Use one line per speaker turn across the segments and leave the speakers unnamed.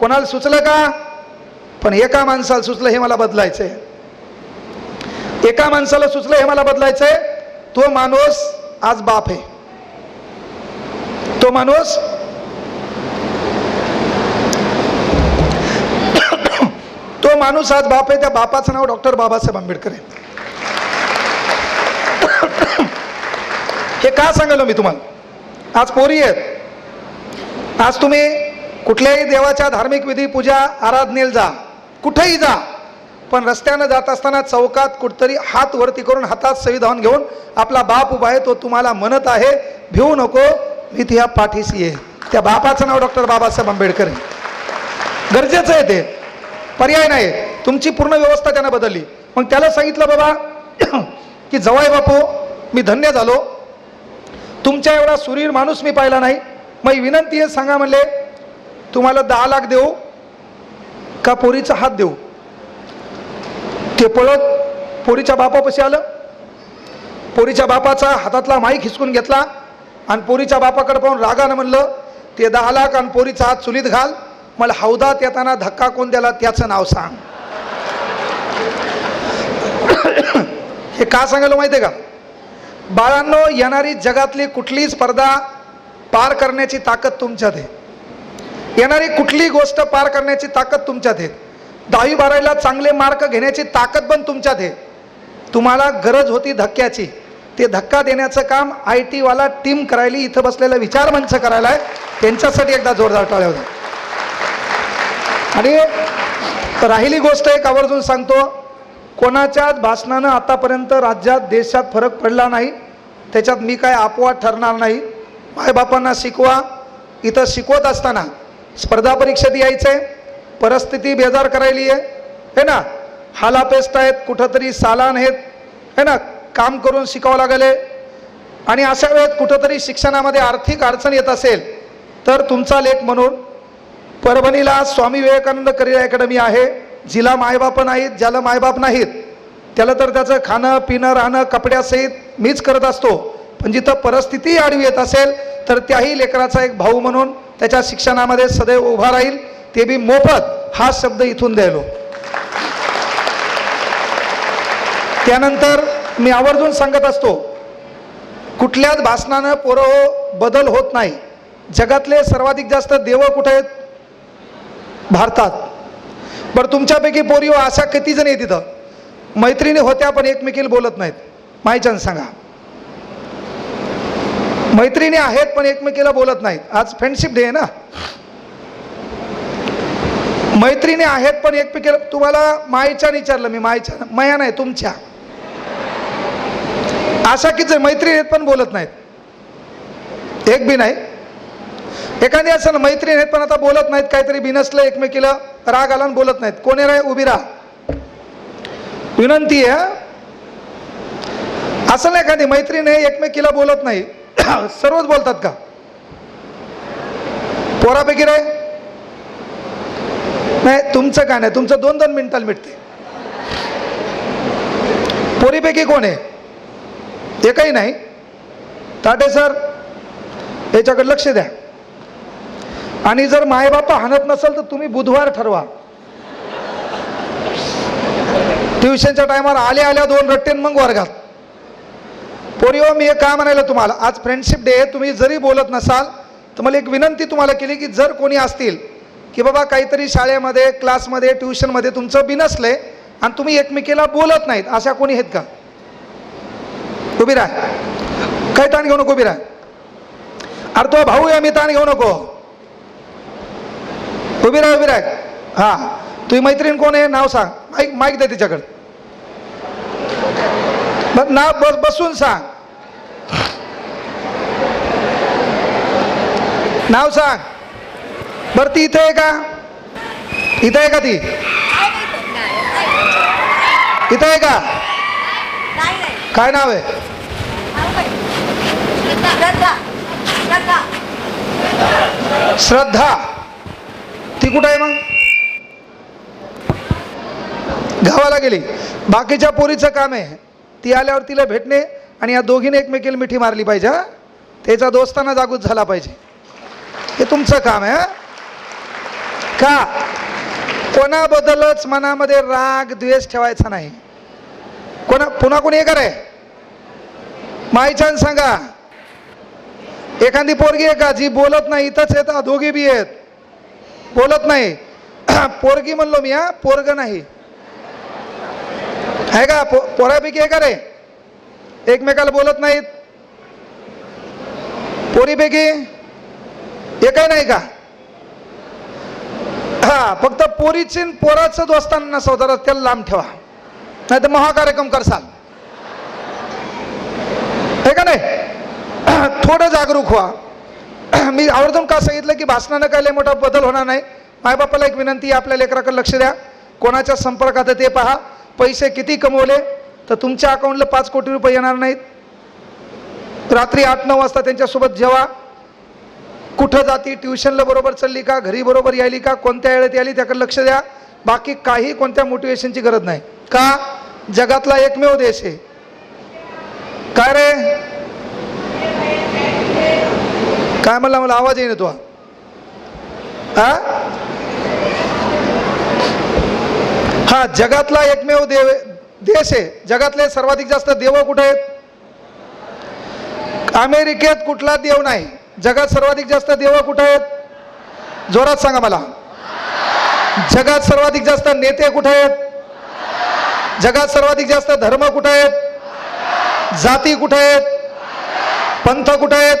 कोणाला सुचलं का? पण एका माणसाला सुचलं हे मला बदलायचंय. एका माणसाला सुचलं हे मला बदलायचंय तो माणूस आज बाप आहे. तो माणूस तो माणूस आज बाप आहे त्या बापाचं नाव डॉक्टर बाबासाहेब आंबेडकर आहे. हे का सांगालो मी तुम्हाला? आज पोरी आहेत. आज तुम्ही कुठल्याही देवाच्या धार्मिक विधी पूजा आराधनेला जा. कुठेही जा. पण रस्त्यानं जात असताना चौकात कुठतरी हात वरती करून हातात संविधान घेऊन आपला बाप उभा आहे तो तुम्हाला म्हणत आहे भिवू नको मी तुझ्या पाठीशी आहे. त्या बापाचं नाव डॉक्टर बाबासाहेब आंबेडकर आहे. गरजेचं आहे ते. पर्याय नाही. तुमची पूर्ण व्यवस्था त्यानं बदलली. मग त्याला सांगितलं बाबा की जवाय बापू मी धन्य झालो. तुमच्या एवढा सुरीर माणूस मी पाहिला नाही. मग विनंती आहे सांगा म्हणले तुम्हाला दहा लाख देऊ का पोरीचा हात देऊ? ते पळत पोरीच्या बापापाशी आलं. पोरीच्या बापाचा हातातला माईक हिसकून घेतला आणि पोरीच्या बापाकडे पाहून रागानं म्हणलं ते दहा लाख आणि पोरीचा हात चुलीत घाल. मला हौदात येताना धक्का कोण द्याला त्याचं नाव सांग. हे का सांगायला माहिती आहे का? बाळांनो येणारी जगातली कुठली स्पर्धा पार करण्याची ताकद तुमच्यात आहे. येणारी कुठलीही गोष्ट पार करण्याची ताकद तुमच्यात आहे. दहावी बारावीला चांगले मार्क घेण्याची ताकद पण तुमच्यात आहे. तुम्हाला गरज होती धक्क्याची. ते धक्का देण्याचं काम आय टीवाला टीम करायली इथं बसलेला विचार मंच करायला आहे त्यांच्यासाठी एकदा जोरदार टाळ्या होत्या आणि राहिली गोष्ट एक आवर्जून सांगतो. कोणाच्याच भाषणानं आतापर्यंत राज्यात देशात फरक पडला नाही. त्याच्यात मी काय अपवाद ठरणार नाही. मायबापांना शिकवा. इथं शिकवत असताना स्पर्धा परीक्षेत यायचं आहे परिस्थिती बेजार करायली आहे. है ना? हालापेस्ट आहेत कुठंतरी सालान आहेत. है ना? काम करून शिकावं लागले. आणि अशा वेळेत कुठंतरी शिक्षणामध्ये आर्थिक अडचण येत असेल तर तुमचा लेख म्हणून परभणीला स्वामी विवेकानंद करिअर अकॅडमी आहे. जिला मायबाप नाहीत ज्याला मायबाप नाहीत त्याला तर त्याचं खाणं पिणं राहणं कपड्यासहित मीच करत असतो. पण जिथं परिस्थिती आडवी येत असेल तर त्याही लेकराचा एक भाऊ म्हणून त्याच्या शिक्षणामध्ये सदैव उभा राहील. ते बी मोफत हा शब्द इथून द्यायलो. त्यानंतर मी आवर्जून सांगत असतो कुठल्याच भाषणानं पोरं हो बदल होत नाही. जगातले सर्वाधिक जास्त देव कुठे आहेत? भारतात. बरं तुमच्यापैकी पोरी हो अशा किती जण आहेत तिथं मैत्रिणी होत्या पण एकमेकीला बोलत नाहीत. माहिती सांगा. मैत्रिणी आहेत पण एकमेकीला बोलत नाहीत. आज फ्रेंडशिप डे आहे ना? मैत्रिणी आहेत पण एकमेकीला तुम्हाला मायच्या विचारलं मी मायच्या माया नाही तुमच्या. अशा किती मैत्रिणी आहेत पण बोलत नाहीत. एक बी नाही. एखादी असं ना मैत्रीण आहेत पण आता बोलत नाहीत काहीतरी बिनसलं एकमेकीला राग आला बोलत नाहीत. कोणी राय उभी राहा. विनंती आहे असं नाही एखादी मैत्रीण आहे एकमेकीला बोलत नाही सर्वच बोलतात का? पोरापैकी राय नाही तुमचं काय नाही? तुमचं दोन दोन मिनिटाला मिटते पोरीपैकी कोण आहे? एकही नाही. ताटे सर याच्याकडे लक्ष द्या. आणि जर मायबाप हाणत नसेल तर तुम्ही बुधवार ठरवा. ट्युशनच्या टायमाला आल्या आल्या दोन रट्टेन मग वर्गात पोरिओ मी हे काय म्हणायला तुम्हाला. आज फ्रेंडशिप डे आहे तुम्ही जरी बोलत नसाल तर मला एक विनंती तुम्हाला केली की जर कोणी असतील की बाबा काहीतरी शाळेमध्ये क्लासमध्ये ट्युशनमध्ये तुमचं बिनसलंय आणि तुम्ही एकमेकीला बोलत नाहीत अशा कोणी आहेत का? उभी राह. काही ताण घेऊ नको उभी राह. अरे तो भाऊ आहे मी ताण घेऊ नको. उभी राह उभी राह. हा. तुम्ही मैत्रीण कोण आहे? नाव सांग. माईक माईक दे तिच्याकडे. बस नाव बस बसून सांग. नाव सांग. बरं ती इथे आहे का? इथं आहे का ती? इथं आहे का? काय नाव आहे?
श्रद्धा.
ती कुठं आहे मग? गावाला गेली. बाकीच्या पोरीचं काम आहे. ती आल्यावर तिला भेटणे आणि या दोघीने एकमेकीला मिठी मारली पाहिजे त्याचा दोस्ताना जागृत झाला पाहिजे. हे तुमचं काम आहे हा? का? कोणाबद्दलच मनामध्ये राग द्वेष ठेवायचा नाही. कोणा पुन्हा कोणी हे करे? माईच्यान सांगा. एखादी पोरगी आहे का जी बोलत नाही इथंच येत दोघी बी आहेत. बोलत नाही. पोरगी म्हणलो मी हा पोरग नाही. आहे का? पो पोरापैकी हे का रे एकमेकाला बोलत नाहीत. पोरीपैकी? एक नाही का? हा फक्त पोरीची पोराच पोराचं दोस्तांना नसवता त्याला लांब ठेवा. नाही तर महाकार्यक्रम करसाल. हे का नाही? थोडं जागरूक व्हा. मी आवर्जून का सांगितलं की भाषणानं काय लय मोठा बदल होणार नाही? मायबापाला एक विनंती आहे आपल्या लेकराकडे लक्ष द्या. कोणाच्या संपर्कात ते पहा. पैसे किती कमवले? तर तुमच्या अकाउंटला पाच कोटी रुपये येणार नाहीत. रात्री आठ नऊ वाजता त्यांच्यासोबत जेवा. कुठं जाती ट्युशनला बरोबर चालली का घरी बरोबर यायली का कोणत्या वेळेत यायली त्याकडे लक्ष द्या. बाकी काही कोणत्या मोटिवेशनची गरज नाही. का? जगातला एकमेव देश आहे. काय रे? काय म्हणला मला आवाज येईन तो हा हा जगातला एकमेव देव देश आहे. जगातले सर्वाधिक जास्त देव कुठे आहेत? अमेरिकेत कुठला देव नाही. जगात सर्वाधिक जास्त देवं कुठं आहेत जोरात सांगा मला जगात सर्वाधिक जास्त नेते कुठे आहेत जगात सर्वाधिक जास्त धर्म कुठे आहेत जाती कुठे आहेत पंथ कुठे आहेत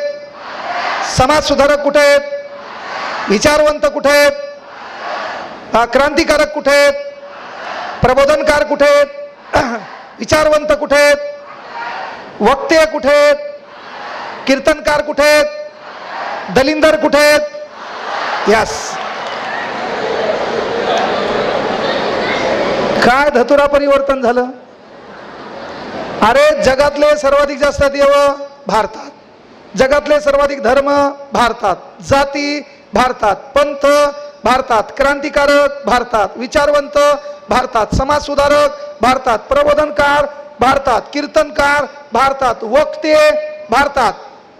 समाज सुधारक कुठे आहेत विचारवंत कुठे आहेत क्रांतिकारक कुठे आहेत प्रबोधनकार कुठे आहेत विचारवंत कुठे आहेत वक्ते कुठे आहेत कीर्तनकार कुठे आहेत दलिंदर कुठे आहेत? यस काय धतुरा परिवर्तन झालं? अरे जगातले सर्वाधिक जास्त देव भारतात. जगातले सर्वाधिक धर्म भारतात. जाती भारतात. पंथ भारतात. क्रांतिकारक भारतात. विचारवंत भारतात. समाजसुधारक भारतात. प्रबोधनकार भारतात. कीर्तनकार भारतात. वक्ते भारतात.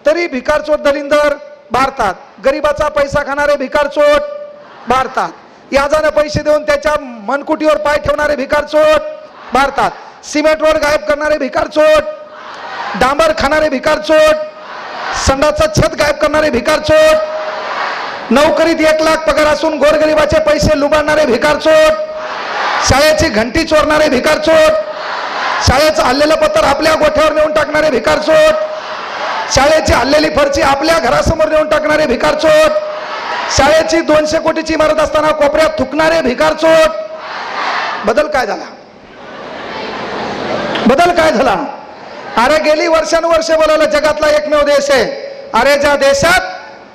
तरी भिकारचोट दलिंदर भारतात. गरिबाचा पैसा खाणारे भिकारचोट भारतात. याजाने पैसे देऊन त्याच्या मनकुटीवर पाय ठेवणारे भिकारचोट भारतात. सिमेंट रोड गायब करणारे भिकारचोट डांबर खाणारे भिकारचोट संडाचा छत गायब करणारे भिकारचोट नोकरीत एक लाख पगार असून गोरगरिबाचे पैसे लुबाडणारे भिकारचोट शाळेची घंटी चोरणारे भिकारचोट शाळेचं हल्लेलं पत्र आपल्या गोठ्यावर नेऊन टाकणारे भिकारचोट शाळेची हल्लेली फरची आपल्या घरासमोर नेऊन टाकणारे भिकारचोट शाळेची दोनशे कोटीची इमारत असताना कोपऱ्यात थुकणारे भिकारचोट बदल काय झाला? बदल काय झाला? अरे गेली वर्षानुवर्ष बोलायला जगातला एकमेव देश आहे. अरे ज्या देशात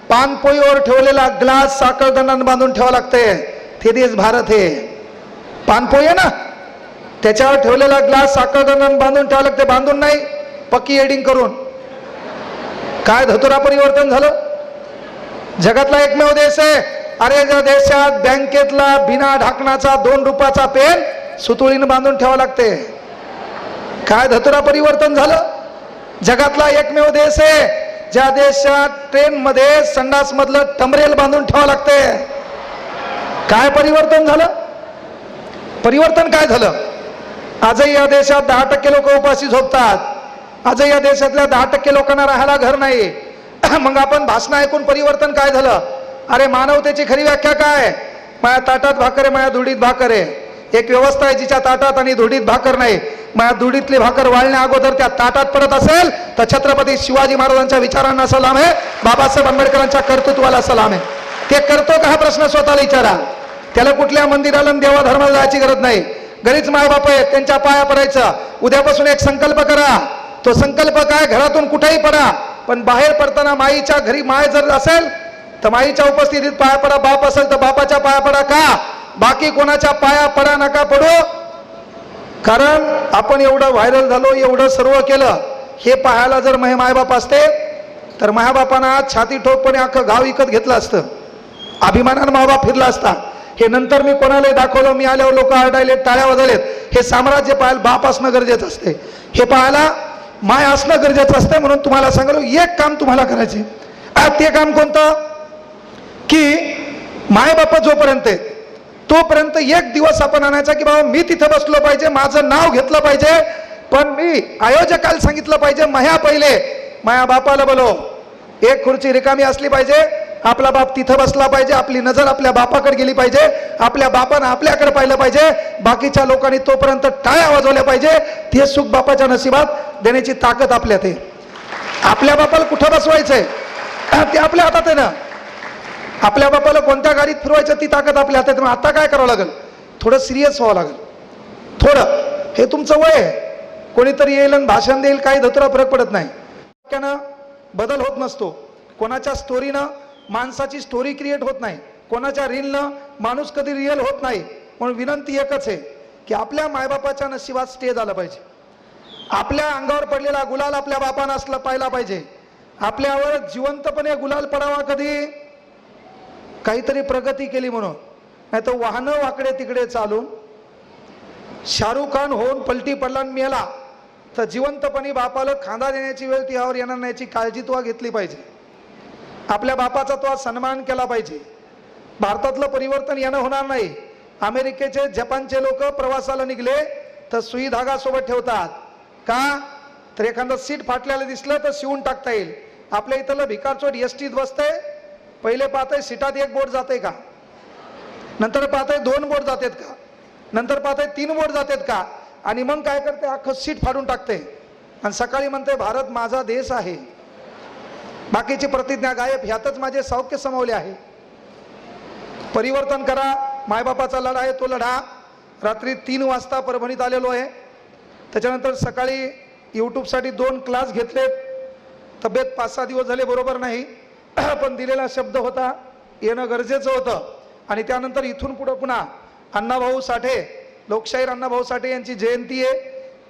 पानपोईवर ठेवलेला ग्लास साखर दंडाने बांधून ठेवा लागते ते देश भारत हे पानपोई आहे ना? त्याच्यावर ठेवलेला ग्लास साखर दंडाने बांधून ठेवा लागते बांधून नाही पक्की एडिंग करून. काय धतुरा परिवर्तन झालं? जगातला एकमेव देश आहे. अरे ज्या देशात बँकेतला बिना ढाकणाचा दोन रुपयाचा पेन सुतुळीनं बांधून ठेवा लागते. काय धतुरा परिवर्तन झालं? जगातला एकमेव देश आहे. ज्या देशात ट्रेन मध्ये संडास मधलं टमरेल बांधून ठेवा लागते. काय परिवर्तन झालं? परिवर्तन काय झालं? आजही या देशात दहा टक्के लोक उपाशी झोपतात. आजही या देशातल्या दहा टक्के लोकांना राहायला घर नाही मग आपण भाषण ऐकून परिवर्तन काय झालं? अरे मानवतेची खरी व्याख्या काय? माया ताटात भाकर आहे माया धुडीत भाकर आहे. एक व्यवस्था आहे जिच्या ताटात आणि धुडीत भाकर नाही. माया धुडीतली भाकर वाळण्या अगोदर त्या ताटात पडत असेल तर छत्रपती शिवाजी महाराजांच्या विचारांना सलाम आहे बाबासाहेब आंबेडकरांच्या कर्तृत्वाला सलाम आहे. ते करतो का हा प्रश्न स्वतःला विचारा? त्याला कुठल्या मंदिराला देवाधर्माला देवा धर्माला जायची गरज नाही. घरीच मायबाप आहेत त्यांच्या पाया पडायचं. उद्यापासून एक संकल्प करा. तो संकल्प काय? घरातून कुठेही पडा. पण बाहेर पडताना माईच्या घरी माय जर असेल तर माईच्या उपस्थितीत पाया पडा. बाप असेल तर बापाच्या पाया पडा का? बाकी कोणाच्या पाया पडा नका पडू. कारण आपण एवढं व्हायरल झालो एवढं सर्व केलं हे पाहायला जर महे मायबाप असते तर मायाबापांना छाती ठोकपणे अख्खं गाव विकत घेतलं असतं. अभिमानानं मायबाप फिरला असता. हे नंतर मी कोणाला दाखवलं मी आल्यावर लोक आरडायले टाळ्या वाजवलेत हे साम्राज्य पाहायला बाप असणं गरजेचं असते. हे पाहायला माय असणं गरजेचं असतं म्हणून तुम्हाला सांगलो एक काम तुम्हाला करायचे ते काम कोणतं? की मायबापा जोपर्यंत आहे तोपर्यंत एक दिवस आपण आणायचा की बाबा मी तिथं बसलो पाहिजे माझं नाव घेतलं पाहिजे पण मी आयोजकाला सांगितलं पाहिजे मह्या पहिले. माया बापाला बोलो एक खुर्ची रिकामी असली पाहिजे आपला बाप तिथं बसला पाहिजे आपली नजर आपल्या बापाकडे गेली पाहिजे आपल्या बापानं आपल्याकडे पाहिलं पाहिजे बाकीच्या लोकांनी तोपर्यंत टाळ्या वाजवल्या पाहिजे ते सुख बापाच्या नशिबात देण्याची ताकद आपल्यात आहे. आपल्या बापाला कुठं बसवायचंय? ते आपल्या हातात आहे ना. आपल्या बापाला कोणत्या गाडीत फिरवायचं ती ताकद आपल्या हातात मग आता काय करावं लागेल? थोडं सिरियस व्हावं लागेल. थोडं. हे तुमचं वय आहे. कोणीतरी येईल आणि भाषण देईल काही धतुरा फरक पडत नाही. बदल होत नसतो. कोणाच्या स्टोरीनं माणसाची स्टोरी क्रिएट होत नाही. कोणाच्या रीलनं माणूस कधी रिअल होत नाही. म्हणून विनंती एकच आहे की आपल्या मायबापाच्या नशिबात स्टे झालं पाहिजे. आपल्या अंगावर पडलेला गुलाल आपल्या बापानं असला पाहिला पाहिजे. आपल्यावर जिवंतपणे गुलाल पडावा कधी? काहीतरी प्रगती केली म्हणून. नाही तर वाहनं वाकडे तिकडे चालून शाहरुख खान होऊन पलटी पडला आणि मेला. तर जिवंतपणे बापाला खांदा देण्याची वेळ त्यावर येणार नाही याची काळजी तो घेतली पाहिजे. आपल्या बापाचा तो सन्मान केला पाहिजे. भारतातलं परिवर्तन येणं होणार नाही. अमेरिकेचे जपानचे लोक प्रवासाला निघले तर सुई धागा सोबत ठेवतात. का? तर एखादं सीट फाटल्याला दिसलं तर शिवून टाकता येईल. आपल्या इथलं भिकारचोट एस टीत बसतंय पहिले पाहतंय सीटात एक बोट जाते का? नंतर पाहतंय दोन बोट जातात का? नंतर पाहतंय तीन बोट जातात का? आणि मग काय करते अख्खं सीट फाडून टाकते आणि सकाळी म्हणते भारत माझा देश आहे. बाकीची प्रतिज्ञा गायब ह्यातच माझे सौख्य समवले आहे. परिवर्तन करा मायबापाचा लढा आहे तो लढा रात्री तीन वाजता परभणीत आलेलो आहे. त्याच्यानंतर सकाळी यूट्यूबसाठी दोन क्लास घेतले तब्येत पाच सहा दिवस झाले बरोबर नाही. पण दिलेला शब्द होता येणं गरजेचं होतं. आणि त्यानंतर इथून पुढं पुन्हा अण्णाभाऊ साठे लोकशाहीर अण्णाभाऊ साठे यांची जयंती आहे.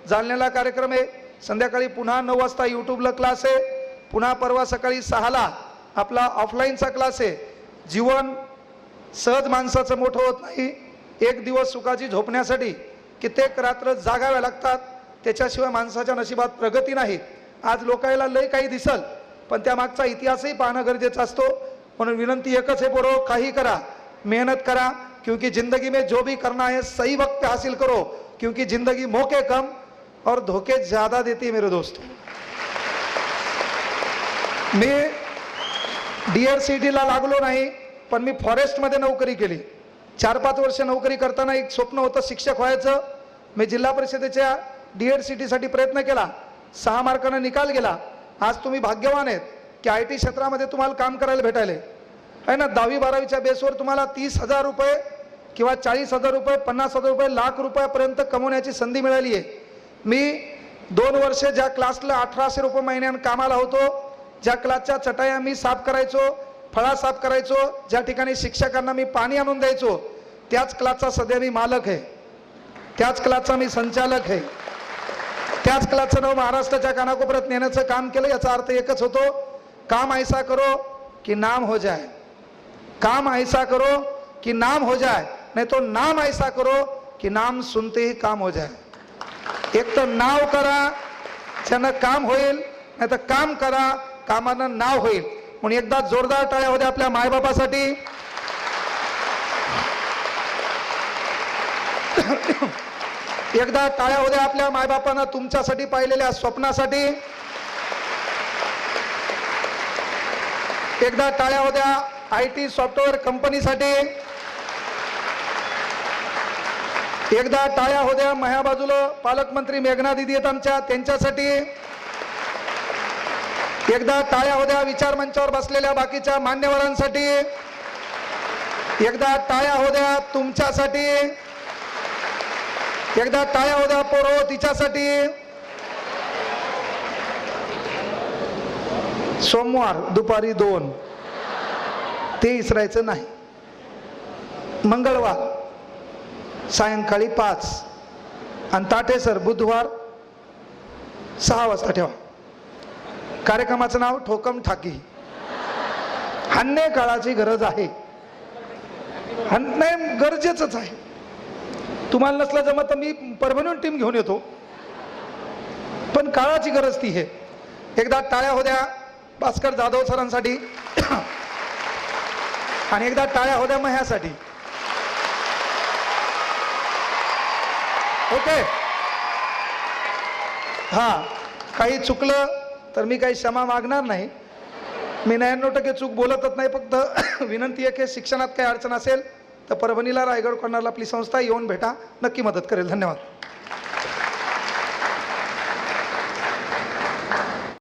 जालन्याला कार्यक्रम आहे. संध्याकाळी पुन्हा नऊ वाजता यूट्यूबला क्लास आहे. पुन्हा परवा सकाळी सहाला आपला ऑफलाईनचा क्लास आहे. जीवन सहज माणसाचं मोठं होत नाही. एक दिवस सुखाची झोपण्यासाठी कित्येक रात्र जागाव्या लागतात. त्याच्याशिवाय माणसाच्या नशिबात प्रगती नाही. आज लोकायला लय काही दिसल पण त्या मागचा इतिहासही पाहणं गरजेचं असतो. म्हणून विनंती एकच आहे बरो काही करा. मेहनत करा क्योंकि जिंदगी में जो भी करना है सही वक्त हासिल करो. क्योंकि जिंदगी मौके कम और धोखे ज्यादा देती है मेरे दोस्त. मी डी आर सी टीला लागलो नाही पण मी फॉरेस्टमध्ये नोकरी केली. चार पाच वर्ष नोकरी करताना एक स्वप्न होतं शिक्षक व्हायचं. मी जिल्हा परिषदेच्या डी आर सी टीसाठी प्रयत्न केला. सहा मार्कानं निकाल गेला. आज तुम्ही भाग्यवान आहेत की आय टी क्षेत्रामध्ये तुम्हाला काम करायला भेटायले. आहे ना? दहावी बारावीच्या बेसवर तुम्हाला तीस हजार रुपये किंवा चाळीस हजार रुपये पन्नास हजार रुपये लाख रुपयापर्यंत कमवण्याची संधी मिळाली आहे मी दोन वर्ष ज्या क्लासला अठराशे रुपये महिन्यानं कामाला होतो ज्या क्लासच्या चटाया मी साफ करायचो फळा साफ करायचो ज्या ठिकाणी शिक्षकांना मी पाणी आणून द्यायचो त्याच क्लासचा सध्या मी मालक आहे. त्याच क्लासचा मी संचालक आहे. त्याच क्लासचं नाव महाराष्ट्राच्या कानाकोपऱ्यात नेण्याचं काम केलं याचा अर्थ एकच होतो काम ऐसा करो की नाम हो जाय. काम ऐसा करो कि नाम हो जाए नहीं तो नाम ऐसा करो कि नाम सुनते ही काम हो जाए एक तर नाव करा ज्यानं काम होईल नाही तर काम करा कामानं नाव होईल. म्हणून एकदा जोरदार टाळ्या होत्या आपल्या मायबापासाठी. एकदा टाळ्या होत्या आपल्या मायबापानं तुमच्यासाठी पाहिलेल्या स्वप्नासाठी. एकदा टाळ्या होत्या आय टी सॉफ्टवेअर कंपनीसाठी. एकदा टाळ्या होत्या माझ्या बाजूला पालकमंत्री मेघना दिदी आहेत आमच्या त्यांच्यासाठी. एकदा टाळ्या होद्या विचार मंचावर बसलेल्या बाकीच्या मान्यवरांसाठी. एकदा टाळ्या होद्या तुमच्यासाठी. एकदा टाळ्या होद्या पोरो तिच्यासाठी. सोमवार दुपारी दोन. ते इसरायचं नाही. मंगळवार सायंकाळी पाच. आणि ताटे सर बुधवार सहा वाजता ठेवा. कार्यक्रमाचं नाव ठोकम ठाकी. हान्य काळाची गरज आहे. नाही गरजेचंच आहे. तुम्हाला नसलं जमत तर मी परमनंट टीम घेऊन येतो. पण काळाची गरज ती आहे. एकदा टाळ्या होत्या भास्कर जाधव सरांसाठी. आणि एकदा टाळ्या होत्या मग ह्यासाठी. ओके? हां काही चुकलं तर मी काही क्षमा मागणार नाही. मी नव्याण्णव टक्के चूक बोलतच नाही फक्त विनंती आहे की शिक्षणात काही अडचण असेल तर परभणीला रायगड कॉर्नरला आपली संस्था येऊन भेटा. नक्की मदत करेल. धन्यवाद.